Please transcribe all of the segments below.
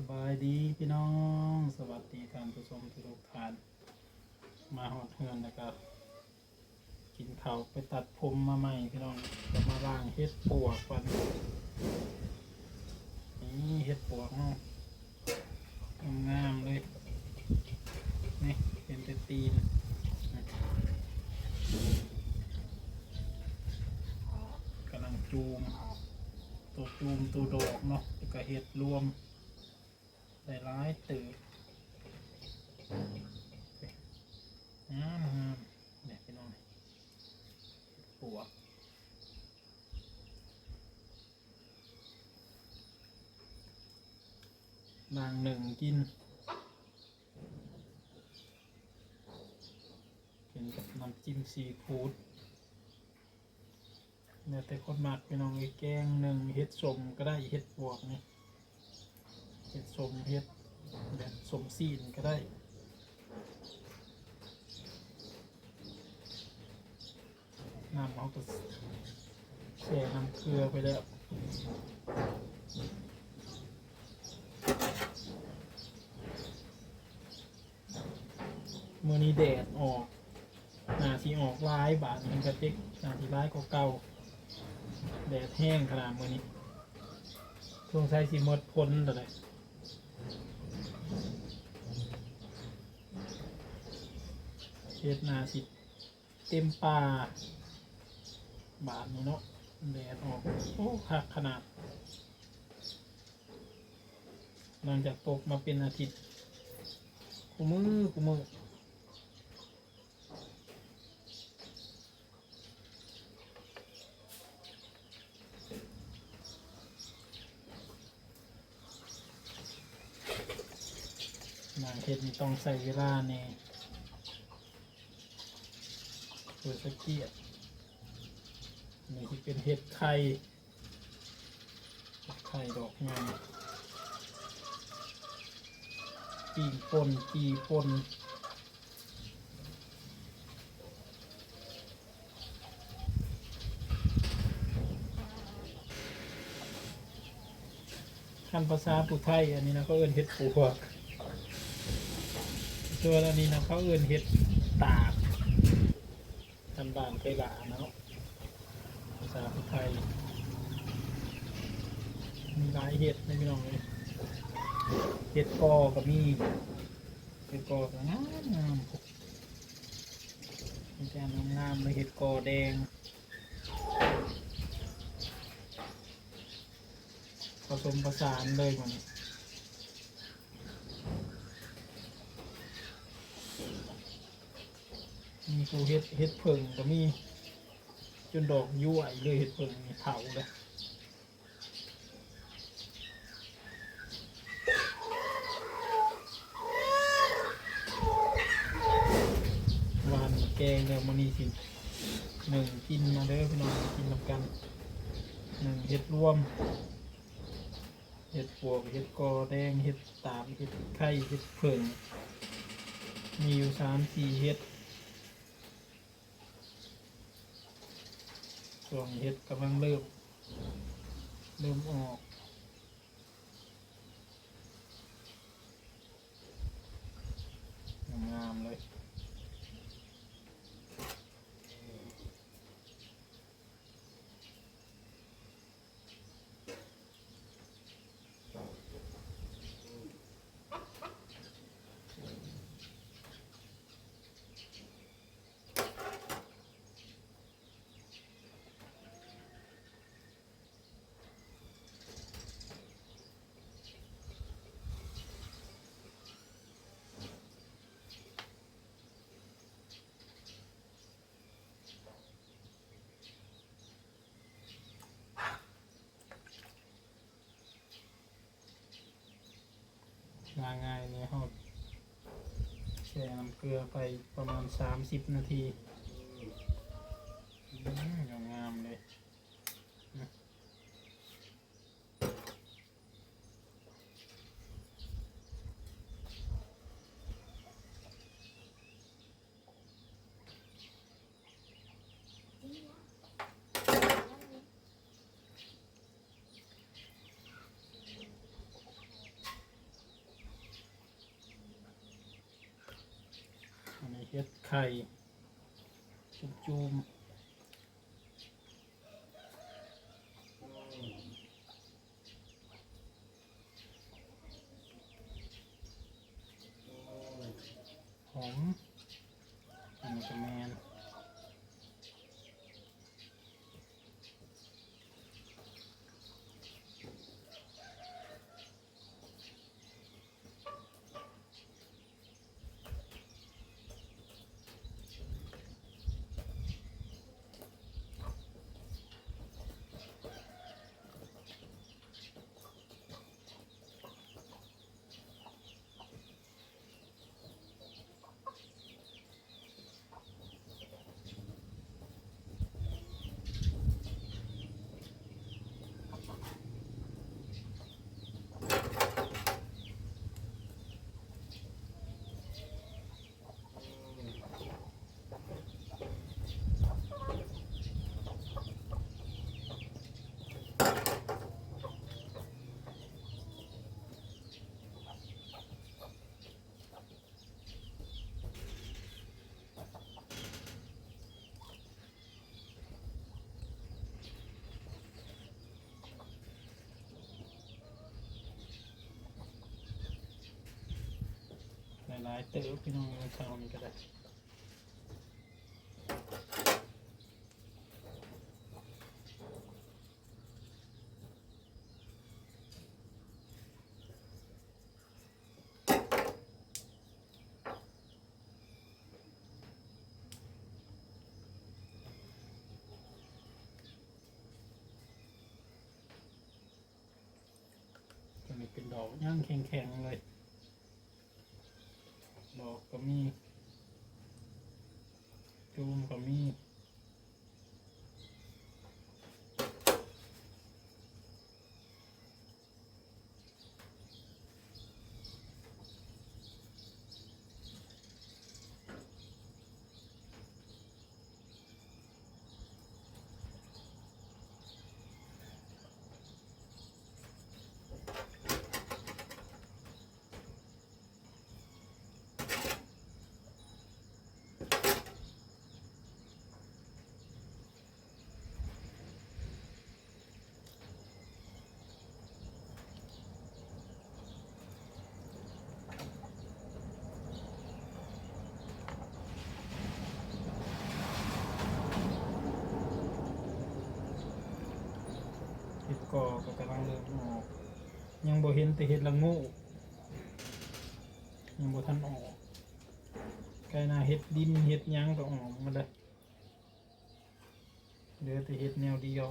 สบายดีพี่น้อง สวัสดีท่านผู้ชมทุกท่าน มาหอดเฮือนแล้วก็กินข้าวไปตัดผมมาใหม่พี่น้องจะมาล้างเฮ็ดปวกกันนี่เฮ็ดปวกเนาะงามเลย นี่เป็นแต่ตีนกำลังจูมตัวจูมตัวดอกเนาะแล้วก็เห็ดรวม ได้ตื่นงามงามเนี่ยพี่น้องเห็ดปวกนางหนึ่งกินกินกับน้ำจิ้มซีฟู้ดเนี่ยแต่คนมักพี่น้องไอ้แกงหนึ่งเฮ็ดสมก็ได้เฮ็ดบวกนี่เฮ็ดสมเฮ็ด แบบสมซีนก็ได้น้ำเขาก็แช่น้ำเกลือไปแล้วมื่อนี้แดดออกหนาที่ออกลายบาทมันกระติกหนาที่ลายก็เก่า แดดแห้งขนาดมื่อนี้ช่วงใช้สีมดพ้นแต่ไห เช็ดนาสิเต็มป่าบาทนี้เนาะแดดออกโอ้คักขนาดหลังจากตกมาเป็นอาทิตย์กูมือกูมือนางเห็ดนี่ต้องใส่เวลาในเปิดสะเกียดนี่ที่เป็นเห็ดไข่เห็ดไข่ดอกงามปีปนปีปนขั้นภาษาปุไทยอันนี้นะก็เอิ้นเห็ดปวกส่วนอันนี้นะเขาเอื่นเห็ด ทำบ้านเคยหลาเนาะภาษาไทยมีหลายเห็ดในพี่น้องเลยเห็ดกอก็มีเห็ดกอก็งามงามมีแกงงามๆเลยเห็ดกอแดงผสมผสานเลยมัน มีกูเฮ็ดเฮ็ดเพิงก็มี จนดอกยั่วเลยเฮ็ดเพิงเผาเลยหวานแกงแล้วมันนี่สิหนึ่งกินมาเด้อพี่น้องกินนำกันหนึ่งเฮ็ดรวมเห็ดปวกเห็ดกอแดงเห็ดตาบเห็ดไข่เห็ดเผิงมีอยู่สามสี่เห็ด ช่วงเห็ดกำลังเริ่ม เริ่มออก งามเลย ง่ายง่ายๆเนี่ยเขาแช่น้ำเกลือไปประมาณสามสิบนาทีอืมงามๆเลยนะ ไข่จุ่มจุ่มหอมอันนี้ก็แมน หลายๆเติบพี่น้องเอาเช้านี้ก็ได้เป็นดอกย่างแข็งๆเลย ก็มีจูมก็มี เห็ดกอก็กำลังเริ่มออก ยังบ่เห็นแต่เห็ดละโงูยังบ่ทันออกใกล้หน้าเห็ดดินเห็ดยังก็ออกมาเลยเหลือแต่เห็ดแนวเดียว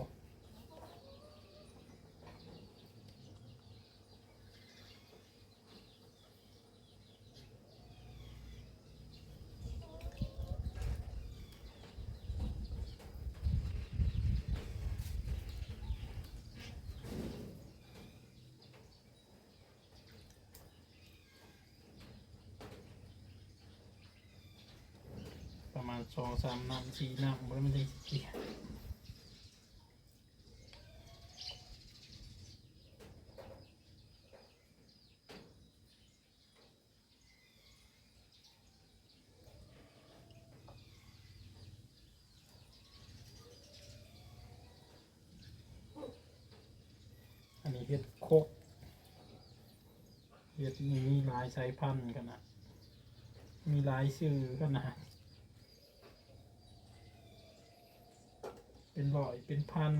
ณสองสามน้ำสี่น้ำมันไม่ได้เกี่ยอันนี้เห็ดโคกเห็ดนี่มีหลายสายพันธุ์กันนะมีหลายชื่อกันนะ เป็นร้อยเป็นพัน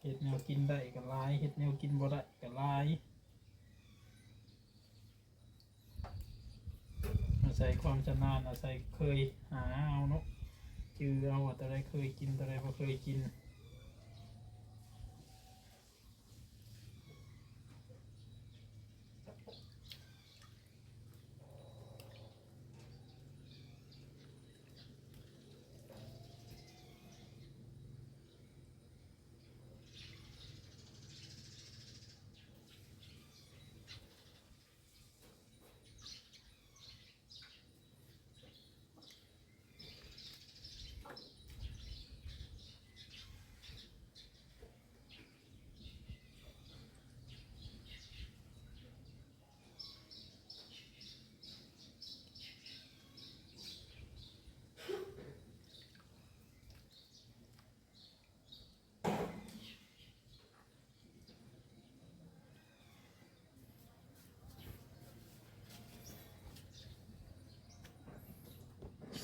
เห็ดแนวกินได้ก็หลายเห็ดแนวกินบ่ได้ก็หลายอาศัยความชำนาญอาศัยเคยหาเอาเนาะ จือเอาว่าแต่ได้เคยกินแต่ได้บ่เคยกิน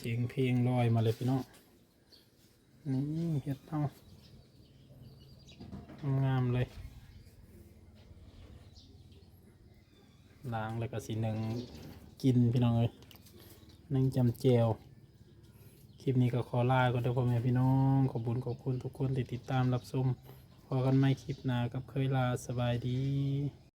สียงเพลงลอยมาเลยพี่น้องนี่เห็ดเท่างามเลยล้างแล้วก็สีหนึ่งกินพี่น้องเลยนึ่งจำเจวคลิปนี้ก็ขอลาก่อนเด้อพ่อแม่พี่น้องขอบคุญขอบคุณทุกคนที่ติดตามรับชมพอกันไม่คลิปหน้ากับเคยลาสบายดี